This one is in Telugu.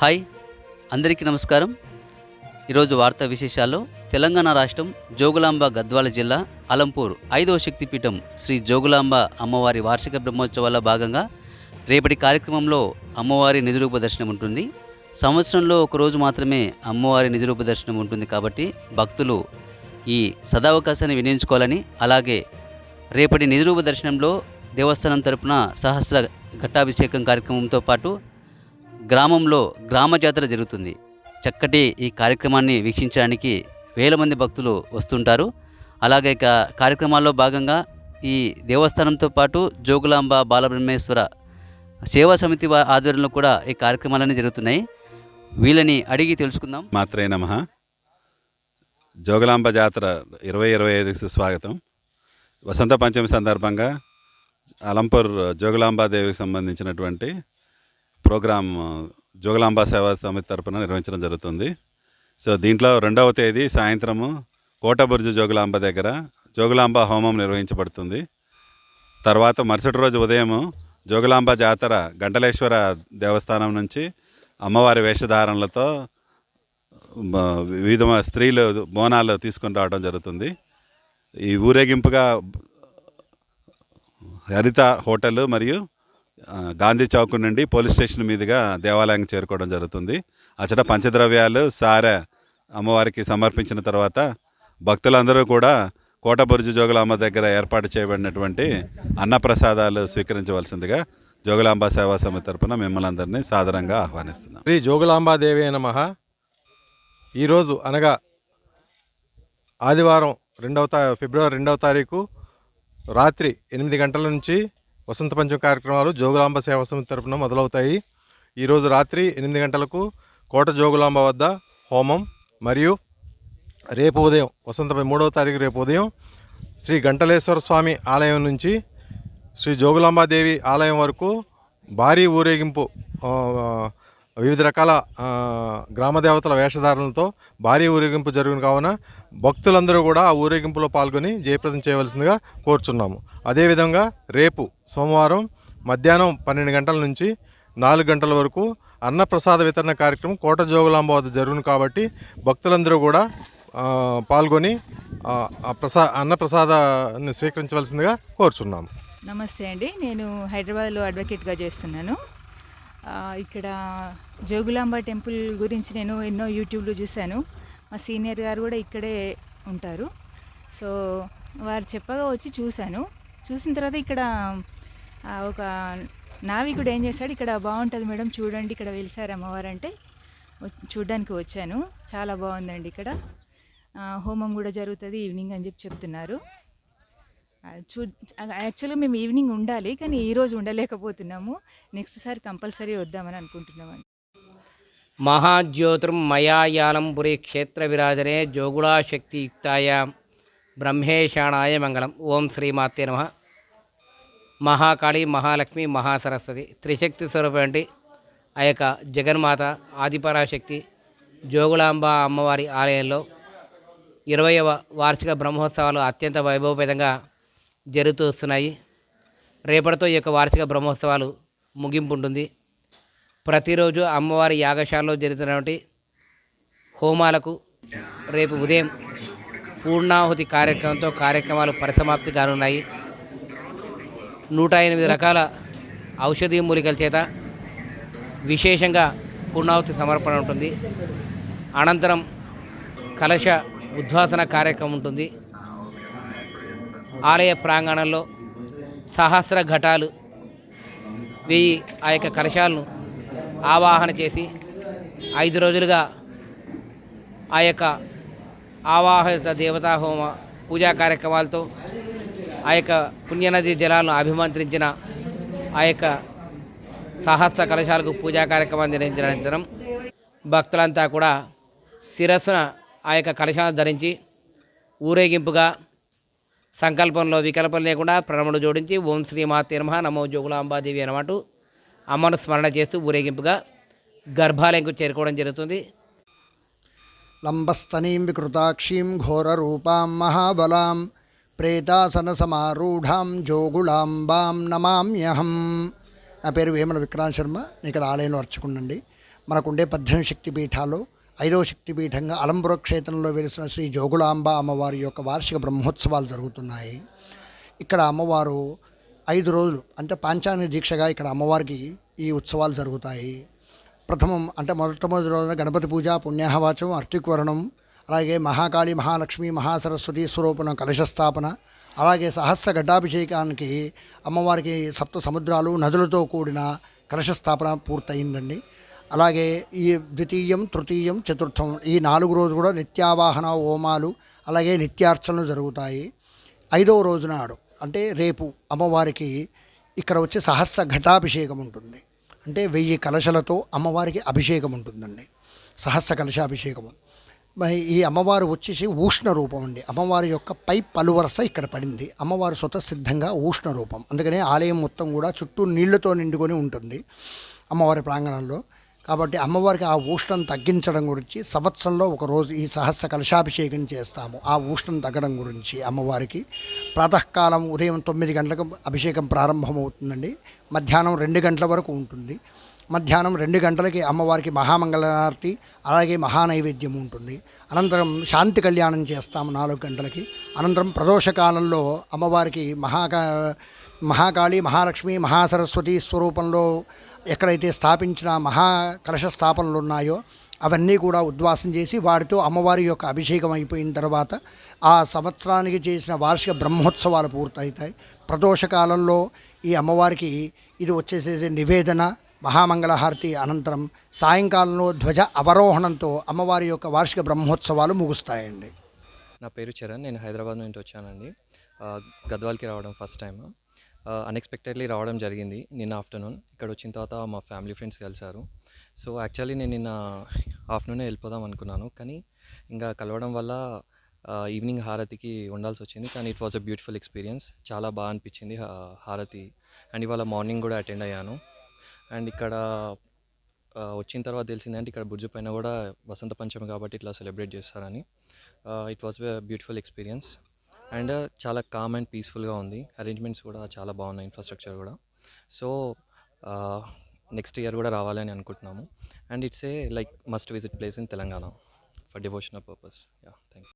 హాయ్ అందరికీ నమస్కారం. ఈరోజు వార్తా విశేషాల్లో తెలంగాణ రాష్ట్రం జోగులాంబ గద్వాల జిల్లా అలంపూర్ ఐదవ శక్తిపీఠం శ్రీ జోగులాంబ అమ్మవారి వార్షిక బ్రహ్మోత్సవాల భాగంగా రేపటి కార్యక్రమంలో అమ్మవారి నిజరూప దర్శనం ఉంటుంది. సంవత్సరంలో ఒకరోజు మాత్రమే అమ్మవారి నిజరూప దర్శనం ఉంటుంది కాబట్టి భక్తులు ఈ సదావకాశాన్ని వినియోగించుకోవాలని అలాగే రేపటి నిజరూప దర్శనంలో దేవస్థానం తరపున సహస్ర ఘట్టాభిషేకం కార్యక్రమంతో పాటు గ్రామంలో గ్రామ జాతర జరుగుతుంది. చక్కటి ఈ కార్యక్రమాన్ని వీక్షించడానికి వేల మంది భక్తులు వస్తుంటారు. అలాగే ఇక కార్యక్రమాల్లో భాగంగా ఈ దేవస్థానంతో పాటు జోగులాంబ బాలబ్రహ్మేశ్వర సేవా సమితి ఆధ్వర్యంలో కూడా ఈ కార్యక్రమాలన్నీ జరుగుతున్నాయి. వీళ్ళని అడిగి తెలుసుకుందాం. మాత్రే నమ. జోగులాంబ జాతర ఇరవై ఇరవై ఐదు స్వాగతం. వసంత పంచమి సందర్భంగా అలంపూర్ జోగులాంబాదేవికి సంబంధించినటువంటి ప్రోగ్రాం జోగులాంబ సేవా సమితి తరపున నిర్వహించడం జరుగుతుంది. సో దీంట్లో రెండవ తేదీ సాయంత్రము కోటబుర్జు జోగులాంబ దగ్గర జోగులాంబ హోమం నిర్వహించబడుతుంది. తర్వాత మరుసటి రోజు ఉదయము జోగులాంబ జాతర గంటలేశ్వర దేవస్థానం నుంచి అమ్మవారి వేషధారణలతో వివిధ స్త్రీలు బోనాలు తీసుకొని రావడం జరుగుతుంది. ఈ ఊరేగింపుగా హరిత హోటల్ మరియు గాంధీ చౌక్ నుండి పోలీస్ స్టేషన్ మీదుగా దేవాలయానికి చేరుకోవడం జరుగుతుంది. అచ్చట పంచద్రవ్యాలు సారె అమ్మవారికి సమర్పించిన తర్వాత భక్తులందరూ కూడా కోటబుర్జు జోగులాంబ దగ్గర ఏర్పాటు చేయబడినటువంటి అన్నప్రసాదాలు స్వీకరించవలసిందిగా జోగులాంబ సేవా సమితి తరపున మిమ్మల్ని అందరినీ సాదరంగా ఆహ్వానిస్తున్నాం. శ్రీ జోగులాంబాదేవి నమ. ఈరోజు అనగా ఆదివారం రెండవ ఫిబ్రవరి రెండవ తారీఖు రాత్రి ఎనిమిది గంటల నుంచి వసంత పంచమి కార్యక్రమాలు జోగులాంబ సేవా సమితి తరపున మొదలవుతాయి. ఈరోజు రాత్రి ఎనిమిది గంటలకు కోట జోగులాంబ వద్ద హోమం మరియు రేపు ఉదయం వసంత మూడవ తారీఖు రేపు ఉదయం శ్రీ గంటలేశ్వర స్వామి ఆలయం నుంచి శ్రీ జోగులాంబాదేవి ఆలయం వరకు భారీ ఊరేగింపు వివిధ రకాల గ్రామదేవతల గ్రామ దేవతల వేషధారణలతో భారీ ఊరేగింపు జరుగును కావున భక్తులందరూ కూడా ఆ ఊరేగింపులో పాల్గొని జయప్రదం చేయవలసిందిగా కోరుచున్నాము. అదేవిధంగా రేపు సోమవారం మధ్యాహ్నం పన్నెండు గంటల నుంచి నాలుగు గంటల వరకు అన్నప్రసాద వితరణ కార్యక్రమం కోట జోగులాంబ వద్ద జరుగును కాబట్టి భక్తులందరూ కూడా పాల్గొని ప్రసా అన్నప్రసాదాన్ని స్వీకరించవలసిందిగా కోరుచున్నాము. నమస్తే అండి. నేను హైదరాబాద్లో అడ్వకేట్గా చేస్తున్నాను. ఇక్కడ జోగులాంబ టెంపుల్ గురించి నేను ఎన్నో యూట్యూబ్లో చూశాను. మా సీనియర్ గారు కూడా ఇక్కడే ఉంటారు. సో వారు చెప్పగా వచ్చి చూశాను. చూసిన తర్వాత ఇక్కడ ఒక నావికుడు ఏం చేశాడు ఇక్కడ బాగుంటుంది మేడం చూడండి ఇక్కడ వెలిసారు అమ్మవారు అంటే చూడ్డానికి వచ్చాను. చాలా బాగుందండి ఇక్కడ. హోమం కూడా జరుగుతుంది ఈవినింగ్ అని చెప్పి చెప్తున్నారు. చూ యాక్చువల్గా మేము ఈవినింగ్ ఉండాలి కానీ ఈరోజు ఉండలేకపోతున్నాము. నెక్స్ట్ సారి కంపల్సరీ వద్దామని అనుకుంటున్నామండి. మహాజ్యోతిర్మయాయాలం పురి క్షేత్ర విరాజనే జోగుళాశక్తియుక్తాయ బ్రహ్మేశాణాయ మంగళం. ఓం శ్రీమాతే నమ. మహాకాళి మహాలక్ష్మి మహాసరస్వతి త్రిశక్తి స్వరూపంటి ఆ యొక్క జగన్మాత ఆదిపరాశక్తి జోగులాంబ అమ్మవారి ఆలయంలో ఇరవయవ వార్షిక బ్రహ్మోత్సవాలు అత్యంత వైభవపేతంగా జరుగుతూ వస్తున్నాయి. రేపటితో ఈ యొక్క వార్షిక బ్రహ్మోత్సవాలు ముగింపు ఉంటుంది. ప్రతిరోజు అమ్మవారి యాగశాలలో జరుగుతున్నటువంటి హోమాలకు రేపు ఉదయం పూర్ణాహుతి కార్యక్రమంతో కార్యక్రమాలు పరిసమాప్తి కానున్నాయి. నూట ఎనిమిది రకాల ఔషధీ మూలికల చేత విశేషంగా పూర్ణాహుతి సమర్పణ ఉంటుంది. అనంతరం కలశ ఉద్వాసన కార్యక్రమం ఉంటుంది. ఆలయ ప్రాంగణంలో సహస్ర ఘటాలు వెయ్యి ఆ యొక్క కలశాలను ఆవాహన చేసి ఐదు రోజులుగా ఆ యొక్క ఆవాహిత దేవతాహోమ పూజా కార్యక్రమాలతో ఆ యొక్క పుణ్యనది జలాలను అభిమంత్రించిన ఆ యొక్క సహస్ర కలశాలకు పూజా కార్యక్రమాన్ని నిర్వహించిన అనంతరం భక్తులంతా కూడా శిరస్సున ఆ యొక్క కలశాలను ధరించి ఊరేగింపుగా సంకల్పంలో వికల్పం లేకుండా ప్రణములు జోడించి ఓం శ్రీ మాతే నమో జోగులాంబాదేవి అనమాట అమ్మను స్మరణ చేస్తూ ఊరేగింపుగా గర్భాలయంకు చేరుకోవడం జరుగుతుంది. లంబస్తనీం వికృతాక్షీం ఘోరరూపాం మహాబలాం ప్రేతాసనసమారూఢాం జోగుళాంబాం నమామ్యహం. నా పేరు వేమల విక్రాంత్ శర్మ. ఇక్కడ ఆలయంలో అర్చకుండండి మనకుండే పద్దెనిమిది శక్తి పీఠాలు ఐదవ శక్తి పీఠంగా అలంపుర క్షేత్రంలో వెలిసిన శ్రీ జోగులాంబ అమ్మవారి యొక్క వార్షిక బ్రహ్మోత్సవాలు జరుగుతున్నాయి. ఇక్కడ అమ్మవారు ఐదు రోజులు అంటే పాంచాంగ దీక్షగా ఇక్కడ అమ్మవారికి ఈ ఉత్సవాలు జరుగుతాయి. ప్రథమం అంటే మొట్టమొదటి రోజున గణపతి పూజ పుణ్యాహవాచం అర్తిక్వరణం అలాగే మహాకాళి మహాలక్ష్మి మహాసరస్వతి స్వరూపణ కలశస్థాపన అలాగే సహస్ర గడ్డాభిషేకానికి అమ్మవారికి సప్త సముద్రాలు నదులతో కూడిన కలశస్థాపన పూర్తయిందండి. అలాగే ఈ ద్వితీయం తృతీయం చతుర్థం ఈ నాలుగు రోజులు కూడా నిత్యావాహన హోమాలు అలాగే నిత్యార్చనలు జరుగుతాయి. ఐదవ రోజు నాడు అంటే రేపు అమ్మవారికి ఇక్కడ వచ్చి సహస్ర ఘటాభిషేకం ఉంటుంది. అంటే వెయ్యి కలశలతో అమ్మవారికి అభిషేకం ఉంటుందండి. సహస్ర కలశాభిషేకము. మరి ఈ అమ్మవారు వచ్చేసి ఉష్ణ రూపం అండి. అమ్మవారి యొక్క పై పలువరస ఇక్కడ పడింది. అమ్మవారు స్వతసిద్ధంగా ఉష్ణ రూపం. అందుకనే ఆలయం మొత్తం కూడా చుట్టూ నీళ్ళతో నిండుకొని ఉంటుంది. అమ్మవారి ప్రాంగణంలో కాబట్టి అమ్మవారికి ఆ ఉష్ణం తగ్గించడం గురించి సంవత్సరంలో ఒక రోజు ఈ సహస్ర కలశాభిషేకం చేస్తాము. ఆ ఉష్ణం తగ్గడం గురించి అమ్మవారికి. ప్రాతకాలం ఉదయం తొమ్మిది గంటలకు అభిషేకం ప్రారంభమవుతుందండి. మధ్యాహ్నం రెండు గంటల వరకు ఉంటుంది. మధ్యాహ్నం రెండు గంటలకి అమ్మవారికి మహామంగళారతి అలాగే మహానైవేద్యం ఉంటుంది. అనంతరం శాంతి కళ్యాణం చేస్తాము నాలుగు గంటలకి. అనంతరం ప్రదోషకాలంలో అమ్మవారికి మహాకా మహాకాళి మహాలక్ష్మి మహాసరస్వతి స్వరూపంలో ఎక్కడైతే స్థాపించిన మహా కలశ స్థాపనలు ఉన్నాయో అవన్నీ కూడా ఉద్వాసం చేసి వాటితో అమ్మవారి యొక్క అభిషేకం అయిపోయిన తర్వాత ఆ సంవత్సరానికి చేసిన వార్షిక బ్రహ్మోత్సవాలు పూర్తవుతాయి. ప్రదోషకాలంలో ఈ అమ్మవారికి ఇది వచ్చేసేసి నివేదన మహామంగళహారతి అనంతరం సాయంకాలంలో ధ్వజ అవరోహణంతో అమ్మవారి యొక్క వార్షిక బ్రహ్మోత్సవాలు ముగుస్తాయండి. నా పేరు చరణ్ నేను హైదరాబాద్ నుంచి వచ్చానండి. గద్వాల్కి రావడం ఫస్ట్ టైం అన్ఎక్స్పెక్టెడ్లీ రావడం జరిగింది నిన్న ఆఫ్టర్నూన్. ఇక్కడ వచ్చిన తర్వాత మా ఫ్యామిలీ ఫ్రెండ్స్ కలిశారు. సో యాక్చువల్లీ నేను నిన్న ఆఫ్టర్నూనే వెళ్ళిపోదాం అనుకున్నాను. కానీ ఇంకా కలవడం వల్ల ఈవినింగ్ హారతికి ఉండాల్సి వచ్చింది. కానీ it was a beautiful experience చాలా బాగా అనిపించింది హారతి. అండ్ ఇవాళ మార్నింగ్ కూడా అటెండ్ అయ్యాను. అండ్ ఇక్కడ వచ్చిన తర్వాత తెలిసిందంటే ఇక్కడ బుర్జు పైన కూడా వసంత పంచమి కాబట్టి ఇట్లా సెలబ్రేట్ చేస్తారని. It was beautiful experience and చాలా కామ్ అండ్ పీస్ఫుల్గా ఉంది. అరేంజ్మెంట్స్ కూడా చాలా బాగున్నాయి ఇన్ఫ్రాస్ట్రక్చర్ కూడా. సో నెక్స్ట్ ఇయర్ కూడా రావాలని అనుకుంటున్నాము. And it's a like must visit place in Telangana for devotional purpose yeah thank you